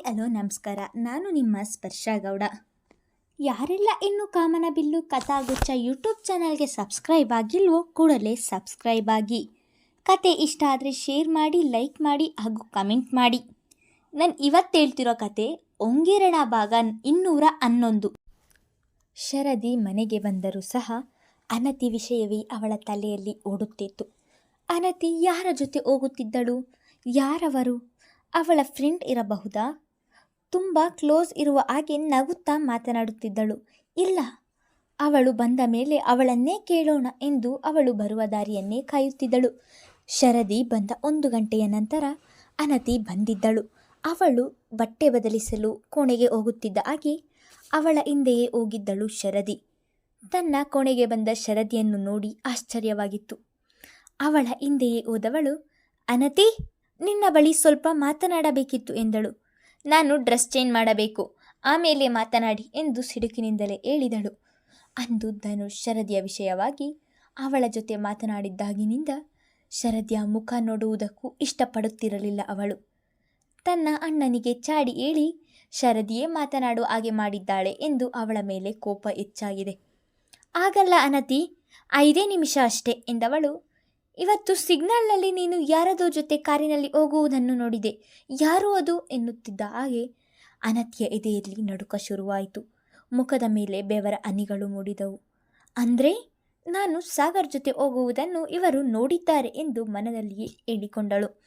Hi hello, ನಮಸ್ಕಾರ. ನಾನು ನಿಮ್ಮ ಸ್ಪರ್ಶ ಗೌಡ. ಯಾರೆಲ್ಲ ಇನ್ನೂ ಕಾಮನಬಿಲ್ಲು ಕಥಾಗುಚ್ಛ ಯೂಟ್ಯೂಬ್ ಚಾನಲ್ಗೆ ಸಬ್ಸ್ಕ್ರೈಬ್ ಆಗಿಲ್ವೋ ಕೂಡಲೇ ಸಬ್ಸ್ಕ್ರೈಬ್ ಆಗಿ. ಕತೆ ಇಷ್ಟ ಆದರೆ ಶೇರ್ ಮಾಡಿ, ಲೈಕ್ ಮಾಡಿ ಹಾಗೂ ಕಮೆಂಟ್ ಮಾಡಿ. ನಾನು ಇವತ್ತು ಹೇಳ್ತಿರೋ ಕತೆ ಒಂಗೇರಣ ಭಾಗ ಇನ್ನೂರ ಹನ್ನೊಂದು ಶರದಿ ಮನೆಗೆ ಬಂದರೂ ಸಹ ಅನತಿ ವಿಷಯವೇ ಅವಳ ತಲೆಯಲ್ಲಿ ಓಡುತ್ತಿತ್ತು. ಅನತಿ ಯಾರ ಜೊತೆ ಹೋಗುತ್ತಿದ್ದಳು? ಯಾರವರು? ಅವಳ ಫ್ರೆಂಡ್ ಇರಬಹುದಾ? ತುಂಬ ಕ್ಲೋಸ್ ಇರುವ ಹಾಗೆ ನಗುತ್ತಾ ಮಾತನಾಡುತ್ತಿದ್ದಳು. ಇಲ್ಲ, ಅವಳು ಬಂದ ಮೇಲೆ ಅವಳನ್ನೇ ಕೇಳೋಣ ಎಂದು ಅವಳು ಬರುವ ದಾರಿಯನ್ನೇ ಕಾಯುತ್ತಿದ್ದಳು. ಶರದಿ ಬಂದ ಒಂದು ಗಂಟೆಯ ನಂತರ ಅನತಿ ಬಂದಿದ್ದಳು. ಅವಳು ಬಟ್ಟೆ ಬದಲಿಸಲು ಕೋಣೆಗೆ ಹೋಗುತ್ತಿದ್ದ ಹಾಗೆ ಅವಳ ಹಿಂದೆಯೇ ಹೋಗಿದ್ದಳು ಶರದಿ. ತನ್ನ ಕೋಣೆಗೆ ಬಂದ ಶರದಿಯನ್ನು ನೋಡಿ ಆಶ್ಚರ್ಯವಾಗಿತ್ತು. ಅವಳ ಹಿಂದೆಯೇ ಹೋದವಳು, ಅನತಿ, ನಿನ್ನ ಬಳಿ ಸ್ವಲ್ಪ ಮಾತನಾಡಬೇಕಿತ್ತು ಎಂದಳು. ನಾನು ಡ್ರೆಸ್ ಚೇಂಜ್ ಮಾಡಬೇಕು. ಆಮೇಲೆ ಮಾತನಾಡಿ ಎಂದು ಸಿಡುಕಿನಿಂದಲೇ ಹೇಳಿದಳು. ಅಂದು ಧನುಷ್ ಶರದಿಯ ವಿಷಯವಾಗಿ ಅವಳ ಜೊತೆ ಮಾತನಾಡಿದ್ದಾಗಿನಿಂದ ಶರದಿಯ ಮುಖ ನೋಡುವುದಕ್ಕೂ ಇಷ್ಟಪಡುತ್ತಿರಲಿಲ್ಲ ಅವಳು. ತನ್ನ ಅಣ್ಣನಿಗೆ ಚಾಡಿ ಹೇಳಿ ಶರದಿಯೇ ಮಾತನಾಡು ಹಾಗೆ ಮಾಡಿದ್ದಾಳೆ ಎಂದು ಅವಳ ಮೇಲೆ ಕೋಪ ಹೆಚ್ಚಾಗಿದೆ. ಆಗಲ್ಲ ಅನತಿ, ಐದೇ ನಿಮಿಷ ಅಷ್ಟೇ ಎಂದವಳು ಇವತ್ತು ಸಿಗ್ನಲ್ನಲ್ಲಿ ನೀನು ಯಾರದೋ ಜೊತೆ ಕಾರಿನಲ್ಲಿ ಹೋಗುವುದನ್ನು ನೋಡಿದೆ. ಯಾರು ಅದು? ಎನ್ನುತ್ತಿದ್ದ ಹಾಗೆ ಅನತ್ಯ ಎದೆಯಲ್ಲಿ ನಡುಕ ಶುರುವಾಯಿತು. ಮುಖದ ಮೇಲೆ ಬೆವರ ಅನಿಗಳು ಮೂಡಿದವು. ಅಂದರೆ, ನಾನು ಸಾಗರ್ ಜೊತೆ ಹೋಗುವುದನ್ನು ಇವರು ನೋಡಿದ್ದಾರೆ ಎಂದು ಮನದಲ್ಲಿಯೇ ಹೇಳಿಕೊಂಡಳು.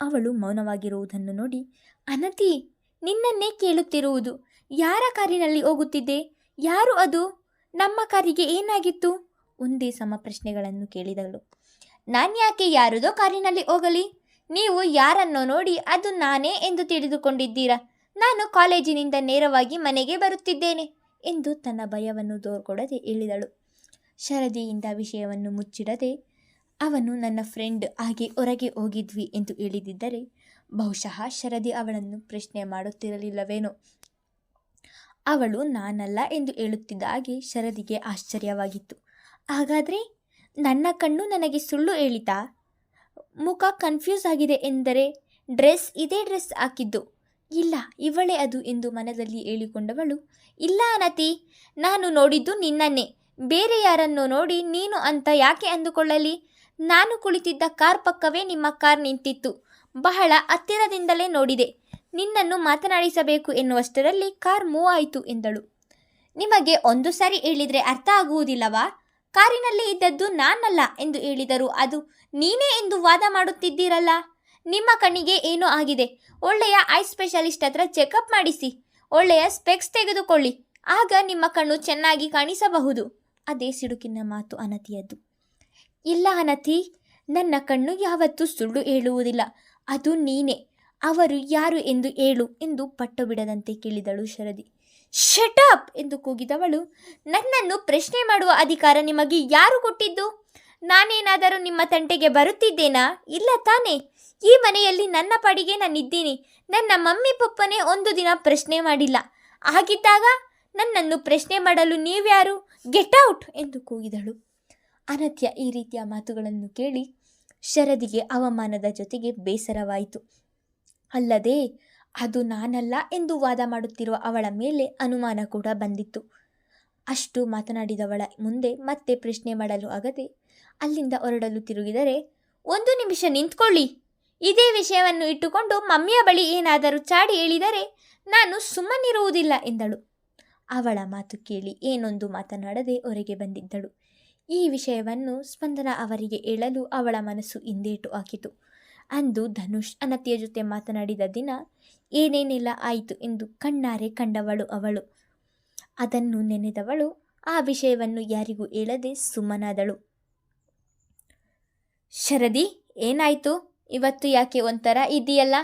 ಅವಳು ಮೌನವಾಗಿರುವುದನ್ನು ನೋಡಿ, ಅನತಿ, ನಿನ್ನನ್ನೇ ಕೇಳುತ್ತಿರುವುದು. ಯಾರ ಕಾರಿನಲ್ಲಿ ಹೋಗುತ್ತಿದ್ದೆ? ಯಾರು ಅದು? ನಮ್ಮ ಕಾರಿಗೆ ಏನಾಗಿತ್ತು? ಒಂದೇ ಸಮ ಪ್ರಶ್ನೆಗಳನ್ನು ಕೇಳಿದಳು. ನಾನ್ಯಾಕೆ ಯಾರದೋ ಕಾರಿನಲ್ಲಿ ಹೋಗಲಿ? ನೀವು ಯಾರನ್ನು ನೋಡಿ ಅದು ನಾನೇ ಎಂದು ತಿಳಿದುಕೊಂಡಿದ್ದೀರಾ? ನಾನು ಕಾಲೇಜಿನಿಂದ ನೇರವಾಗಿ ಮನೆಗೆ ಬರುತ್ತಿದ್ದೇನೆ ಎಂದು ತನ್ನ ಭಯವನ್ನು ತೋರ್ಕೊಡದೆ ಹೇಳಿದಳು. ಶರದಿಯಿಂದ ವಿಷಯವನ್ನು ಮುಚ್ಚಿಡದೆ ಅವನು ನನ್ನ ಫ್ರೆಂಡ್ ಹಾಗೆ ಹೊರಗೆ ಹೋಗಿದ್ವಿ ಎಂದು ಹೇಳಿದಿದ್ದರೆ ಬಹುಶಃ ಶರದಿ ಅವಳನ್ನು ಪ್ರಶ್ನೆ ಮಾಡುತ್ತಿರಲಿಲ್ಲವೇನೋ. ಅವಳು ನಾನಲ್ಲ ಎಂದು ಹೇಳುತ್ತಿದ್ದ ಹಾಗೆ ಶರದಿಗೆ ಆಶ್ಚರ್ಯವಾಗಿತ್ತು. ಹಾಗಾದರೆ ನನ್ನ ಕಣ್ಣು ನನಗೆ ಸುಳ್ಳು ಹೇಳಿತಾ? ಮುಖ ಕನ್ಫ್ಯೂಸ್ ಆಗಿದೆ ಎಂದರೆ ಡ್ರೆಸ್ ಇದೇ ಡ್ರೆಸ್ ಹಾಕಿದ್ದು. ಇಲ್ಲ, ಇವಳೇ ಅದು ಎಂದು ಮನದಲ್ಲಿ ಹೇಳಿಕೊಂಡವಳು. ಇಲ್ಲ ಅನತಿ, ನಾನು ನೋಡಿದ್ದು ನಿನ್ನನ್ನೇ. ಬೇರೆ ಯಾರನ್ನೋ ನೋಡಿ ನೀನು ಅಂತ ಯಾಕೆ ಅಂದುಕೊಳ್ಳಲಿ? ನಾನು ಕುಳಿತಿದ್ದ ಕಾರ್ ಪಕ್ಕವೇ ನಿಮ್ಮ ಕಾರ್ ನಿಂತಿತ್ತು. ಬಹಳ ಹತ್ತಿರದಿಂದಲೇ ನೋಡಿದೆ. ನಿನ್ನನ್ನು ಮಾತನಾಡಿಸಬೇಕು ಎನ್ನುವಷ್ಟರಲ್ಲಿ ಕಾರ್ ಮೂವ್ ಆಯಿತು ಎಂದಳು. ನಿಮಗೆ ಒಂದು ಸಾರಿ ಹೇಳಿದರೆ ಅರ್ಥ ಆಗುವುದಿಲ್ಲವಾ? ಕಾರಿನಲ್ಲಿ ಇದ್ದದ್ದು ನಾನಲ್ಲ ಎಂದು ಹೇಳಿದರು. ಅದು ನೀನೇ ಎಂದು ವಾದ ಮಾಡುತ್ತಿದ್ದೀರಲ್ಲ? ನಿಮ್ಮ ಕಣ್ಣಿಗೆ ಏನೋ ಆಗಿದೆ. ಒಳ್ಳೆಯ ಐ ಸ್ಪೆಷಲಿಸ್ಟ್ ಹತ್ರ ಚೆಕಪ್ ಮಾಡಿಸಿ. ಒಳ್ಳೆಯ ಸ್ಪೆಕ್ಸ್ ತೆಗೆದುಕೊಳ್ಳಿ. ಆಗ ನಿಮ್ಮ ಕಣ್ಣು ಚೆನ್ನಾಗಿ ಕಾಣಿಸಬಹುದು. ಅದೇ ಸಿಡುಕಿನ ಮಾತು ಅನತಿಯದ್ದು ಇಲ್ಲ ಅನತಿ, ನನ್ನ ಕಣ್ಣು ಯಾವತ್ತೂ ಸುಳ್ಳು ಹೇಳುವುದಿಲ್ಲ. ಅದು ನೀನೇ. ಅವರು ಯಾರು ಎಂದು ಹೇಳು ಎಂದು ಪಟ್ಟು ಬಿಡದಂತೆ ಕೇಳಿದಳು ಶರದಿ. ಶಟಪ್ ಎಂದು ಕೂಗಿದವಳು. ನನ್ನನ್ನು ಪ್ರಶ್ನೆ ಮಾಡುವ ಅಧಿಕಾರ ನಿಮಗೆ ಯಾರು ಕೊಟ್ಟಿದ್ದು? ನಾನೇನಾದರೂ ನಿಮ್ಮ ತಂಟೆಗೆ ಬರುತ್ತಿದ್ದೇನಾ? ಇಲ್ಲ ತಾನೇ. ಈ ಮನೆಯಲ್ಲಿ ನನ್ನ ಪಾಡಿಗೆ ನಾನಿದ್ದೀನಿ. ನನ್ನ ಮಮ್ಮಿ ಪಪ್ಪನೇ ಒಂದು ದಿನ ಪ್ರಶ್ನೆ ಮಾಡಿಲ್ಲ. ಹಾಗಿದ್ದಾಗ ನನ್ನನ್ನು ಪ್ರಶ್ನೆ ಮಾಡಲು ನೀವ್ಯಾರು? ಗೆಟ್ ಔಟ್ ಎಂದು ಕೂಗಿದಳು. ಅನತ್ಯ ಈ ರೀತಿಯ ಮಾತುಗಳನ್ನು ಕೇಳಿ ಶರದಿಗೆ ಅವಮಾನದ ಜೊತೆಗೆ ಬೇಸರವಾಯಿತು. ಅಲ್ಲದೆ ಅದು ನಾನಲ್ಲ ಎಂದು ವಾದ ಮಾಡುತ್ತಿರುವ ಅವಳ ಮೇಲೆ ಅನುಮಾನ ಕೂಡ ಬಂದಿತ್ತು. ಅಷ್ಟು ಮಾತನಾಡಿದವಳ ಮುಂದೆ ಮತ್ತೆ ಪ್ರಶ್ನೆ ಮಾಡಲು ಆಗದೆ ಅಲ್ಲಿಂದ ಹೊರಡಲು ತಿರುಗಿದರೆ, ಒಂದು ನಿಮಿಷ ನಿಂತ್ಕೊಳ್ಳಿ. ಇದೇ ವಿಷಯವನ್ನು ಇಟ್ಟುಕೊಂಡು ಮಮ್ಮಿಯ ಬಳಿ ಏನಾದರೂ ಚಾಡಿ ಹೇಳಿದರೆ ನಾನು ಸುಮ್ಮನಿರುವುದಿಲ್ಲ ಎಂದಳು. ಅವಳ ಮಾತು ಕೇಳಿ ಏನೊಂದು ಮಾತನಾಡದೆ ಹೊರಗೆ ಬಂದಿದ್ದಳು. ಈ ವಿಷಯವನ್ನು ಸ್ಪಂದನ ಅವರಿಗೆ ಹೇಳಲು ಅವಳ ಮನಸ್ಸು ಹಿಂದೇಟು ಹಾಕಿತು. ಅಂದು ಧನುಷ್ ಅನತಿಯ ಜೊತೆ ಮಾತನಾಡಿದ ದಿನ, ಏನೇನೆಲ್ಲ ಆಯಿತು ಎಂದು ಕಣ್ಣಾರೆ ಕಂಡವಳು ಅವಳು. ಅದನ್ನು ನೆನೆದವಳು, ಆ ವಿಷಯವನ್ನು ಯಾರಿಗೂ ಹೇಳದೆ ಸುಮ್ಮನಾದಳು. ಶರದಿ, ಏನಾಯಿತು? ಇವತ್ತು ಯಾಕೆ ಒಂಥರ ಇದೆಯಲ್ಲ?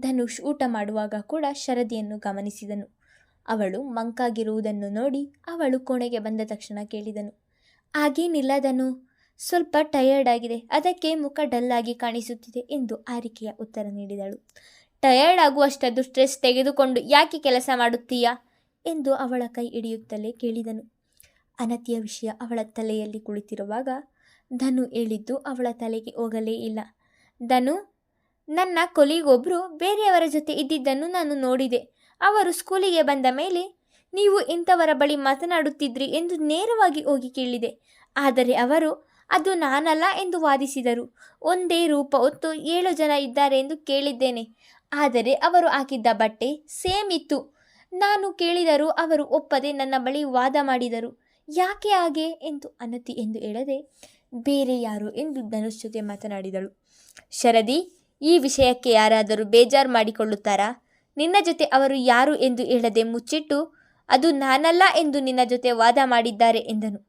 ಧನುಷ್ ಊಟ ಮಾಡುವಾಗ ಕೂಡ ಶರದಿಯನ್ನು ಗಮನಿಸಿದನು. ಅವಳು ಮಂಕಾಗಿರುವುದನ್ನು ನೋಡಿ ಅವಳು ಕೋಣೆಗೆ ಬಂದ ತಕ್ಷಣ ಕೇಳಿದನು. ಹಾಗೇನಿಲ್ಲ ಧನು ಸ್ವಲ್ಪ ಟಯರ್ಡ್ ಆಗಿದೆ. ಅದಕ್ಕೆ ಮುಖ ಡಲ್ ಆಗಿ ಕಾಣಿಸುತ್ತಿದೆ ಎಂದು ಆರಿಕೆಯ ಉತ್ತರ ನೀಡಿದಳು. ಟಯರ್ಡ್ ಆಗುವಷ್ಟದ್ದು ಸ್ಟ್ರೆಸ್ ತೆಗೆದುಕೊಂಡು ಯಾಕೆ ಕೆಲಸ ಮಾಡುತ್ತೀಯಾ? ಎಂದು ಅವಳ ಕೈ ಹಿಡಿಯುತ್ತಲೇ ಕೇಳಿದನು. ಅನತಿಯ ವಿಷಯ ಅವಳ ತಲೆಯಲ್ಲಿ ಕುಳಿತಿರುವಾಗ ಧನು ಹೇಳಿದ್ದು ಅವಳ ತಲೆಗೆ ಹೋಗಲೇ ಇಲ್ಲ. ಧನು, ನನ್ನ ಕೊಲಿಗೊಬ್ಬರು ಬೇರೆಯವರ ಜೊತೆ ಇದ್ದಿದ್ದನ್ನು ನಾನು ನೋಡಿದೆ. ಅವರು ಸ್ಕೂಲಿಗೆ ಬಂದ ಮೇಲೆ ನೀವು ಇಂಥವರ ಬಳಿ ಮಾತನಾಡುತ್ತಿದ್ರಿ ಎಂದು ನೇರವಾಗಿ ಹೋಗಿ ಕೇಳಿದೆ. ಆದರೆ ಅವರು ಅದು ನಾನಲ್ಲ ಎಂದು ವಾದಿಸಿದರು. ಒಂದೇ ರೂಪ ಹೊತ್ತು ಏಳು ಜನ ಇದ್ದಾರೆ ಎಂದು ಕೇಳಿದ್ದೇನೆ. ಆದರೆ ಅವರು ಹಾಕಿದ್ದ ಬಟ್ಟೆ ಸೇಮ್ ಇತ್ತು ನಾನು ಕೇಳಿದರೂ ಅವರು ಒಪ್ಪದೆ ನನ್ನ ಬಳಿ ವಾದ ಮಾಡಿದರು. ಯಾಕೆ ಹಾಗೆ ಎಂದು ಅನತಿ ಎಂದು ಹೇಳದೆ, ಬೇರೆ ಯಾರು ಎಂದು ಧನುಷ್ ಜೊತೆ ಮಾತನಾಡಿದಳು. ಶರದಿ, ಈ ವಿಷಯಕ್ಕೆ ಯಾರಾದರೂ ಬೇಜಾರು ಮಾಡಿಕೊಳ್ಳುತ್ತಾರಾ? ನಿನ್ನ ಜೊತೆ ಅವರು ಯಾರು ಎಂದು ಹೇಳದೆ ಮುಚ್ಚಿಟ್ಟು, ಅದು ನಾನಲ್ಲ ಎಂದು ನಿನ್ನ ಜೊತೆ ವಾದ ಮಾಡಿದ್ದಾರೆ ಎಂದನು.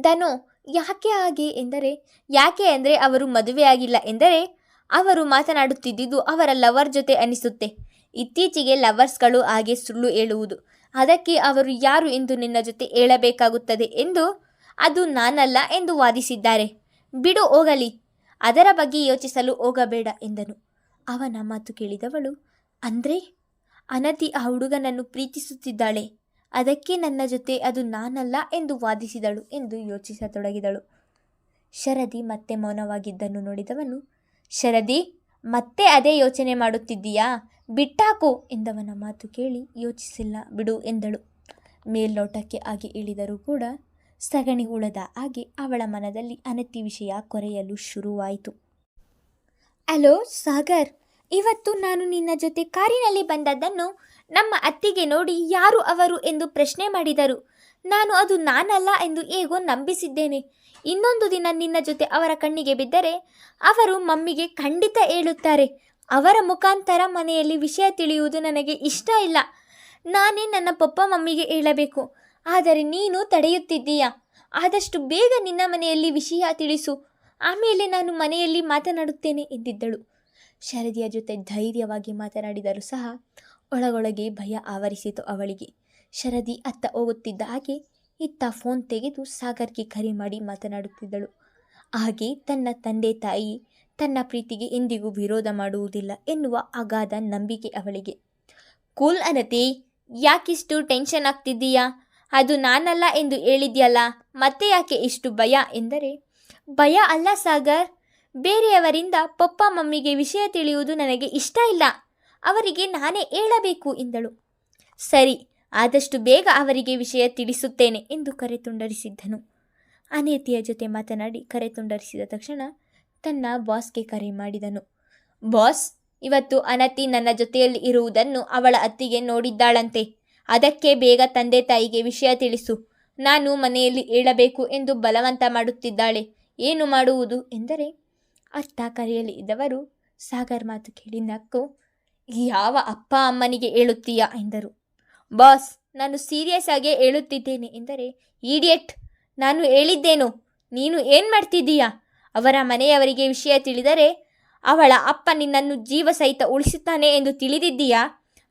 ಧನು ಯಾಕೆ ಹಾಗೆ ಎಂದರೆ, ಯಾಕೆ ಅಂದರೆ ಅವರು ಮದುವೆಯಾಗಿಲ್ಲ ಎಂದರೆ, ಅವರು ಮಾತನಾಡುತ್ತಿದ್ದುದು ಅವರ ಲವರ್ ಜೊತೆ ಅನಿಸುತ್ತೆ. ಇತ್ತೀಚೆಗೆ ಲವರ್ಸ್ಗಳು ಹಾಗೆ ಸುಳ್ಳು ಹೇಳುವುದು. ಅದಕ್ಕೆ ಅವರು ಯಾರು ಎಂದು ನಿನ್ನ ಜೊತೆ ಹೇಳಬೇಕಾಗುತ್ತದೆ ಎಂದು ಅದು ನಾನಲ್ಲ ಎಂದು ವಾದಿಸಿದ್ದಾರೆ. ಬಿಡು ಹೋಗಲಿ, ಅದರ ಬಗ್ಗೆ ಯೋಚಿಸಲು ಹೋಗಬೇಡ ಎಂದನು. ಅವನ ಮಾತು ಕೇಳಿದವಳು, ಅಂದ್ರೆ? ಅನತಿ ಆ ಹುಡುಗನನ್ನು ಪ್ರೀತಿಸುತ್ತಿದ್ದಾಳೆ. ಅದಕ್ಕೆ ನನ್ನ ಜೊತೆ ಅದು ನಾನಲ್ಲ ಎಂದು ವಾದಿಸಿದಳು ಎಂದು ಯೋಚಿಸತೊಡಗಿದಳು. ಶರದಿ ಮತ್ತೆ ಮೌನವಾಗಿದ್ದನ್ನು ನೋಡಿದವನು, ಶರದಿ, ಮತ್ತೆ ಅದೇ ಯೋಚನೆ ಮಾಡುತ್ತಿದ್ದೀಯಾ? ಬಿಟ್ಟಾಕು, ಎಂದವನ ಮಾತು ಕೇಳಿ ಯೋಚಿಸಿಲ್ಲ, ಬಿಡು, ಎಂದಳು. ಮೇಲ್ನೋಟಕ್ಕೆ ಹಾಗೆ ಇಳಿದರೂ ಕೂಡ ಸಗಣಿ ಉಳದ ಹಾಗೆ ಅವಳ ಮನದಲ್ಲಿ ಅನತಿ ವಿಷಯ ಕೊರೆಯಲು ಶುರುವಾಯಿತು. ಹಲೋ, ಸಾಗರ್, ಇವತ್ತು ನಾನು ನಿನ್ನ ಜೊತೆ ಕಾರಿನಲ್ಲಿ ಬಂದದ್ದನ್ನು ನಮ್ಮ ಅತ್ತಿಗೆ ನೋಡಿ ಯಾರು ಅವರು ಎಂದು ಪ್ರಶ್ನೆ ಮಾಡಿದರು. ನಾನು ಅದು ನಾನಲ್ಲ ಎಂದು ಹೇಗೋ ನಂಬಿಸಿದ್ದೇನೆ. ಇನ್ನೊಂದು ದಿನ ನಿನ್ನ ಜೊತೆ ಅವರ ಕಣ್ಣಿಗೆ ಬಿದ್ದರೆ ಅವರು ಮಮ್ಮಿಗೆ ಖಂಡಿತ ಹೇಳುತ್ತಾರೆ. ಅವರ ಮುಖಾಂತರ ಮನೆಯಲ್ಲಿ ವಿಷಯ ತಿಳಿಯುವುದು ನನಗೆ ಇಷ್ಟ ಇಲ್ಲ. ನಾನೇ ನನ್ನ ಪಪ್ಪ ಮಮ್ಮಿಗೆ ಹೇಳಬೇಕು. ಆದರೆ ನೀನು ತಡೆಯುತ್ತಿದ್ದೀಯಾ? ಆದಷ್ಟು ಬೇಗ ನಿನ್ನ ಮನೆಯಲ್ಲಿ ವಿಷಯ ತಿಳಿಸು. ಆಮೇಲೆ ನಾನು ಮನೆಯಲ್ಲಿ ಮಾತನಾಡುತ್ತೇನೆ ಎಂದಿದ್ದಳು. ಶರದಿಯ ಜೊತೆ ಧೈರ್ಯವಾಗಿ ಮಾತನಾಡಿದರೂ ಸಹ ಒಳಗೊಳಗೆ ಭಯ ಆವರಿಸಿತು ಅವಳಿಗೆ. ಶರದಿ ಅತ್ತ ಹೋಗುತ್ತಿದ್ದ ಹಾಗೆ ಇತ್ತ ಫೋನ್ ತೆಗೆದು ಸಾಗರ್ಗೆ ಕರೆ ಮಾಡಿ ಮಾತನಾಡುತ್ತಿದ್ದಳು. ಹಾಗೆ ತನ್ನ ತಂದೆ ತಾಯಿ ತನ್ನ ಪ್ರೀತಿಗೆ ಎಂದಿಗೂ ವಿರೋಧ ಮಾಡುವುದಿಲ್ಲ ಎನ್ನುವ ಅಗಾಧ ನಂಬಿಕೆ ಅವಳಿಗೆ. ಕೂಲ್ ಅನತಿ, ಯಾಕಿಷ್ಟು ಟೆನ್ಷನ್ ಆಗ್ತಿದ್ದೀಯಾ? ಅದು ನಾನಲ್ಲ ಎಂದು ಹೇಳಿದ್ಯಲ್ಲ, ಮತ್ತೆ ಯಾಕೆ ಇಷ್ಟು ಭಯ? ಎಂದರೆ, ಭಯ ಅಲ್ಲ ಸಾಗರ್. ಬೇರೆಯವರಿಂದ ಪಪ್ಪ ಮಮ್ಮಿಗೆ ವಿಷಯ ತಿಳಿಯುವುದು ನನಗೆ ಇಷ್ಟ ಇಲ್ಲ. ಅವರಿಗೆ ನಾನೇ ಹೇಳಬೇಕು ಎಂದಳು. ಸರಿ, ಆದಷ್ಟು ಬೇಗ ಅವರಿಗೆ ವಿಷಯ ತಿಳಿಸುತ್ತೇನೆ ಎಂದು ಕರೆ ತುಂಡರಿಸಿದ್ದನು. ಅನೇತಿಯ ಜೊತೆ ಮಾತನಾಡಿ ಕರೆ ತುಂಡರಿಸಿದ ತಕ್ಷಣ ತನ್ನ ಬಾಸ್ಗೆ ಕರೆ ಮಾಡಿದನು. ಬಾಸ್, ಇವತ್ತು ಅನತಿ ನನ್ನ ಜೊತೆಯಲ್ಲಿ ಇರುವುದನ್ನು ಅವಳ ಅತ್ತಿಗೆ ನೋಡಿದ್ದಾಳಂತೆ. ಅದಕ್ಕೆ ಬೇಗ ತಂದೆ ತಾಯಿಗೆ ವಿಷಯ ತಿಳಿಸು. ನಾನು ಮನೆಯಲ್ಲಿ ಹೇಳಬೇಕು ಎಂದು ಬಲವಂತ ಮಾಡುತ್ತಿದ್ದಾಳೆ. ಏನು ಮಾಡುವುದು? ಎಂದರೆ ಅತ್ತ ಕರೆಯಲ್ಲಿ ಇದ್ದವರು ಸಾಗರ್ ಮಾತು ಕೇಳಿ ನಕ್ಕು ಯಾವ ಅಪ್ಪ ಅಮ್ಮನಿಗೆ ಹೇಳುತ್ತೀಯಾ? ಎಂದರು. ಬಾಸ್, ನಾನು ಸೀರಿಯಸ್ ಆಗಿ ಹೇಳುತ್ತಿದ್ದೇನೆ ಎಂದರೆ, ಈಡಿಯಟ್, ನಾನು ಹೇಳಿದ್ದೇನು? ನೀನು ಏನು ಮಾಡ್ತಿದ್ದೀಯ? ಅವರ ಮನೆಯವರಿಗೆ ವಿಷಯ ತಿಳಿದರೆ, ಅವಳ ಅಪ್ಪ ನಿನ್ನನ್ನು ಜೀವ ಸಹಿತ ಉಳಿಸುತ್ತಾನೆ ಎಂದು ತಿಳಿದಿದ್ದೀಯಾ?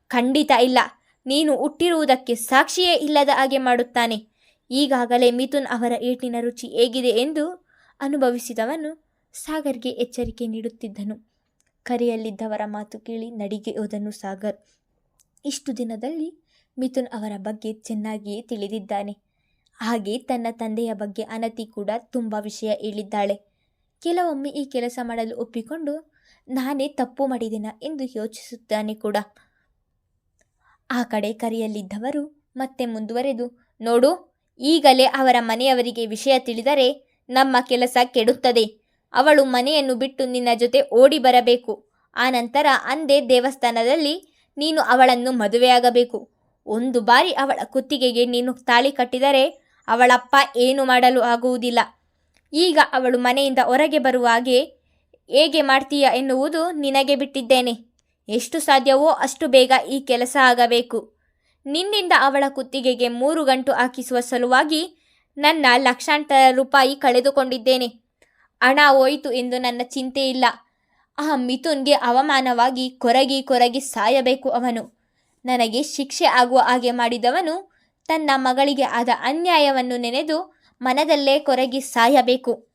ಖಂಡಿತ ಇಲ್ಲ. ನೀನು ಹುಟ್ಟಿರುವುದಕ್ಕೆ ಸಾಕ್ಷಿಯೇ ಇಲ್ಲದ ಹಾಗೆ ಮಾಡುತ್ತಾನೆ. ಈಗಾಗಲೇ ಮಿಥುನ್ ಅವರ ಏಟಿನ ರುಚಿ ಹೇಗಿದೆ ಎಂದು ಅನುಭವಿಸಿದವನು ಸಾಗರ್ಗೆ ಎಚ್ಚರಿಕೆ ನೀಡುತ್ತಿದ್ದನು. ಕರೆಯಲ್ಲಿದ್ದವರ ಮಾತು ಕೇಳಿ ನಡಿಗೆ ಓದನು ಸಾಗರ್. ಇಷ್ಟು ದಿನದಲ್ಲಿ ಮಿಥುನ್ ಅವರ ಬಗ್ಗೆ ಚೆನ್ನಾಗಿಯೇ ತಿಳಿದಿದ್ದಾನೆ. ಹಾಗೆ ತನ್ನ ತಂದೆಯ ಬಗ್ಗೆ ಅನತಿ ಕೂಡ ತುಂಬ ವಿಷಯ ಹೇಳಿದ್ದಾಳೆ. ಕೆಲವೊಮ್ಮೆ ಈ ಕೆಲಸ ಮಾಡಲು ಒಪ್ಪಿಕೊಂಡು ನಾನೇ ತಪ್ಪು ಮಾಡಿದೆನಾ ಎಂದು ಯೋಚಿಸುತ್ತಾನೆ ಕೂಡ. ಆ ಕಡೆ ಕರೆಯಲ್ಲಿದ್ದವರು ಮತ್ತೆ ಮುಂದುವರೆದು, ನೋಡು, ಈಗಲೇ ಅವರ ಮನೆಯವರಿಗೆ ವಿಷಯ ತಿಳಿದರೆ ನಮ್ಮ ಕೆಲಸ ಕೆಡುತ್ತದೆ. ಅವಳು ಮನೆಯನ್ನು ಬಿಟ್ಟು ನಿನ್ನ ಜೊತೆ ಓಡಿ ಬರಬೇಕು. ಆನಂತರ ಅಂದೇ ದೇವಸ್ಥಾನದಲ್ಲಿ ನೀನು ಅವಳನ್ನು ಮದುವೆಯಾಗಬೇಕು. ಒಂದು ಬಾರಿ ಅವಳ ಕುತ್ತಿಗೆಗೆ ನೀನು ತಾಳಿ ಕಟ್ಟಿದರೆ ಅವಳಪ್ಪ ಏನು ಮಾಡಲು ಆಗುವುದಿಲ್ಲ. ಈಗ ಅವಳು ಮನೆಯಿಂದ ಹೊರಗೆ ಬರುವಾಗೆ ಹೇಗೆ ಮಾಡ್ತೀಯ ಎನ್ನುವುದು ನಿನಗೆ ಬಿಟ್ಟಿದ್ದೇನೆ. ಎಷ್ಟು ಸಾಧ್ಯವೋ ಅಷ್ಟು ಬೇಗ ಈ ಕೆಲಸ ಆಗಬೇಕು. ನಿನ್ನಿಂದ ಅವಳ ಕುತ್ತಿಗೆಗೆ ಮೂರು ಗಂಟು ಹಾಕಿಸುವ ಸಲುವಾಗಿ ನನ್ನ ಲಕ್ಷಾಂತರ ರೂಪಾಯಿ ಕಳೆದುಕೊಂಡಿದ್ದೇನೆ. ಹಣ ಹೋಯಿತು ಎಂದು ನನ್ನ ಚಿಂತೆ ಇಲ್ಲ. ಆ ಮಿಥುನ್ಗೆ ಅವಮಾನವಾಗಿ ಕೊರಗಿ ಕೊರಗಿ ಸಾಯಬೇಕು ಅವನು. ನನಗೆ ಶಿಕ್ಷೆ ಆಗುವ ಹಾಗೆ ಮಾಡಿದವನು ತನ್ನ ಮಗಳಿಗೆ ಆದ ಅನ್ಯಾಯವನ್ನು ನೆನೆದು ಮನದಲ್ಲೇ ಕೊರಗಿ ಸಾಯಬೇಕು.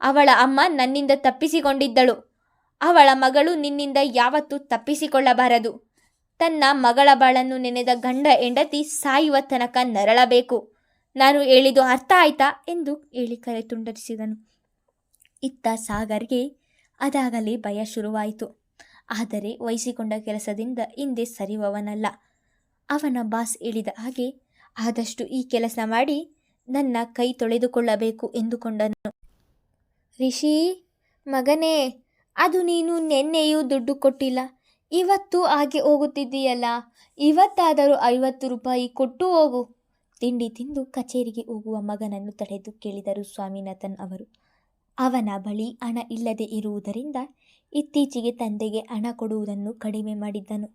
ಅವಳ ಅಮ್ಮ ನನ್ನಿಂದ ತಪ್ಪಿಸಿಕೊಂಡಿದ್ದಳು. ಅವಳ ಮಗಳು ನಿನ್ನಿಂದ ಯಾವತ್ತೂ ತಪ್ಪಿಸಿಕೊಳ್ಳಬಾರದು. ತನ್ನ ಮಗಳ ಬಾಳನ್ನು ನೆನೆದ ಗಂಡ ಹೆಂಡತಿ ಸಾಯುವ ತನಕ ನರಳಬೇಕು. ನಾನು ಹೇಳಿದು ಅರ್ಥ ಆಯ್ತಾ ಎಂದು ಹೇಳಿ ಕರೆ ತುಂಡರಿಸಿದನು. ಇತ್ತ ಸಾಗರ್ಗೆ ಅದಾಗಲೇ ಭಯ ಶುರುವಾಯಿತು. ಆದರೆ ವಹಿಸಿಕೊಂಡ ಕೆಲಸದಿಂದ ಹಿಂದೆ ಸರಿವವನಲ್ಲ ಅವನ ಬಾಸ್ ಹೇಳಿದ ಹಾಗೆ ಆದಷ್ಟು ಈ ಕೆಲಸ ಮಾಡಿ ನನ್ನ ಕೈ ತೊಳೆದುಕೊಳ್ಳಬೇಕು ಎಂದುಕೊಂಡನು. ರಿಷಿ, ಮಗನೇ, ಅದು ನೀನು ನಿನ್ನೆಯೂ ದುಡ್ಡು ಕೊಟ್ಟಿಲ್ಲ. ಇವತ್ತು ಹಾಗೆ ಹೋಗುತ್ತಿದ್ದೀಯಲ್ಲ. ಇವತ್ತಾದರೂ ಐವತ್ತು ರೂಪಾಯಿ ಕೊಟ್ಟು ಹೋಗು. ತಿಂಡಿ ತಿಂದು ಕಚೇರಿಗೆ ಹೋಗುವ ಮಗನನ್ನು ತಡೆದು ಕೇಳಿದರು ಸ್ವಾಮಿನಾಥನ್ ಅವರು. ಅವನ ಬಳಿ ಹಣ ಇಲ್ಲದೆ ಇರುವುದರಿಂದ ಇತ್ತೀಚೆಗೆ ತಂದೆಗೆ ಹಣ ಕೊಡುವುದನ್ನು ಕಡಿಮೆ ಮಾಡಿದ್ದನು.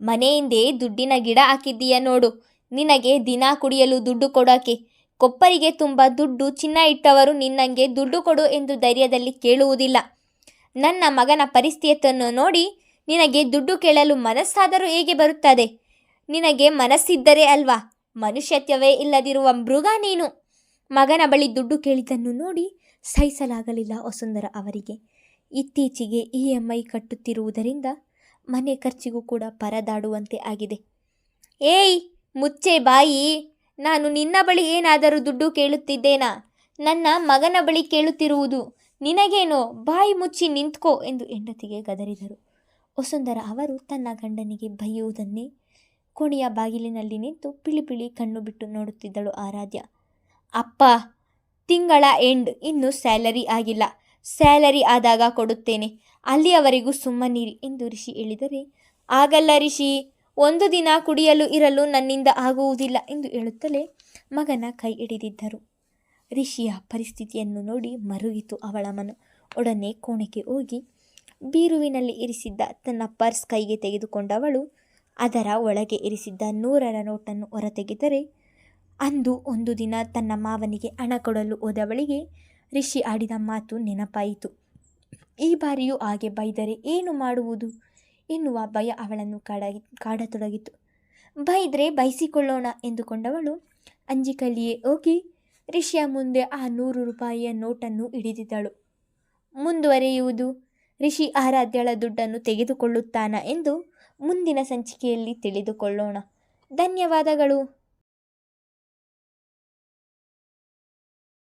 ಮನೆಯಿಂದೇ ದುಡ್ಡಿನ ಗಿಡ ಹಾಕಿದ್ದೀಯ ನೋಡು. ನಿನಗೆ ದಿನ ಕುಡಿಯಲು ದುಡ್ಡು ಕೊಡೋಕೆ. ಕೊಪ್ಪರಿಗೆ ತುಂಬ ದುಡ್ಡು, ಚಿನ್ನ ಇಟ್ಟವರು ನಿನ್ನಂಗೆ ದುಡ್ಡು ಕೊಡು ಎಂದು ಧೈರ್ಯದಲ್ಲಿ ಕೇಳುವುದಿಲ್ಲ. ನನ್ನ ಮಗನ ಪರಿಸ್ಥಿತಿಯನ್ನು ನೋಡಿ ನಿನಗೆ ದುಡ್ಡು ಕೇಳಲು ಮನಸ್ಸಾದರೂ ಹೇಗೆ ಬರುತ್ತದೆ? ನಿನಗೆ ಮನಸ್ಸಿದ್ದರೆ ಅಲ್ವಾ? ಮನುಷ್ಯತ್ವವೇ ಇಲ್ಲದಿರುವ ಮೃಗ ನೀನು. ಮಗನ ಬಳಿ ದುಡ್ಡು ಕೇಳಿದ್ದನ್ನು ನೋಡಿ ಸಹಿಸಲಾಗಲಿಲ್ಲ ವಸುಂಧರ ಅವರಿಗೆ. ಇತ್ತೀಚೆಗೆ ಇ ಎಂ ಐ ಕಟ್ಟುತ್ತಿರುವುದರಿಂದ ಮನೆ ಖರ್ಚಿಗೂ ಕೂಡ ಪರದಾಡುವಂತೆ ಆಗಿದೆ. ಏಯ್, ಮುಚ್ಚೆ ಬಾಯಿ! ನಾನು ನಿನ್ನ ಬಳಿ ಏನಾದರೂ ದುಡ್ಡು ಕೇಳುತ್ತಿದ್ದೇನಾ? ನನ್ನ ಮಗನ ಬಳಿ ಕೇಳುತ್ತಿರುವುದು ನಿನಗೇನೋ? ಬಾಯಿ ಮುಚ್ಚಿ ನಿಂತ್ಕೋ ಎಂದು ಹೆಂಡತಿಗೆ ಗದರಿದರು. ವಸುಂಧರ ಅವರು ತನ್ನ ಗಂಡನಿಗೆ ಬೈಯುವುದನ್ನೇ ಕೋಣೆಯ ಬಾಗಿಲಿನಲ್ಲಿ ನಿಂತು ಪಿಳಿ ಪಿಳಿ ಕಣ್ಣು ಬಿಟ್ಟು ನೋಡುತ್ತಿದ್ದಳು ಆರಾಧ್ಯ. ಅಪ್ಪ! ತಿಂಗಳ ಎಂಡ್ ಇನ್ನೂ ಸ್ಯಾಲರಿ ಆಗಿಲ್ಲ. ಸ್ಯಾಲರಿ ಆದಾಗ ಕೊಡುತ್ತೇನೆ. ಅಲ್ಲಿಯವರೆಗೂ ಸುಮ್ಮನಿರಿ ಎಂದು ರಿಷಿ ಹೇಳಿದರೆ, ಆಗಲ್ಲ ರಿಷಿ, ಒಂದು ದಿನ ಕುಡಿಯಲು ಇರಲು ನನ್ನಿಂದ ಆಗುವುದಿಲ್ಲ ಎಂದು ಹೇಳುತ್ತಲೇ ಮಗನ ಕೈ ಹಿಡಿದಿದ್ದರು. ರಿಷಿಯ ಪರಿಸ್ಥಿತಿಯನ್ನು ನೋಡಿ ಮರುಗಿತು ಅವಳ ಮನು. ಒಡನೆ ಕೋಣೆಗೆ ಹೋಗಿ ಬೀರುವಿನಲ್ಲಿ ಇರಿಸಿದ್ದ ತನ್ನ ಪರ್ಸ್ ಕೈಗೆ ತೆಗೆದುಕೊಂಡವಳು ಅದರ ಒಳಗೆ ಇರಿಸಿದ್ದ ನೂರರ ನೋಟನ್ನು ಹೊರತೆಗೆದರೆ ಅಂದು ಒಂದು ದಿನ ತನ್ನ ಮಾವನಿಗೆ ಹಣ ಕೊಡಲು ಹೋದವಳಿಗೆ ರಿಷಿ ಆಡಿದ ಮಾತು ನೆನಪಾಯಿತು. ಈ ಬಾರಿಯೂ ಹಾಗೆ ಬೈದರೆ ಏನು ಮಾಡುವುದು? ಎನ್ನುವ ಭಯ ಅವಳನ್ನು ಕಾಡ ಕಾಡತೊಡಗಿತು. ಬೈದರೆ ಬಯಸಿಕೊಳ್ಳೋಣ ಎಂದುಕೊಂಡವಳು ಅಂಜಿಕಲ್ಲಿಯೇ ಹೋಗಿ ರಿಷಿಯ ಮುಂದೆ ಆ ನೂರು ರೂಪಾಯಿಯ ನೋಟನ್ನು ಹಿಡಿದಿದ್ದಳು. ಮುಂದುವರೆಯುವುದು? ರಿಷಿ ಆರಾಧ್ಯಳ ದುಡ್ಡನ್ನು ತೆಗೆದುಕೊಳ್ಳುತ್ತಾನ ಎಂದು ಮುಂದಿನ ಸಂಚಿಕೆಯಲ್ಲಿ ತಿಳಿದುಕೊಳ್ಳೋಣ. ಧನ್ಯವಾದಗಳು.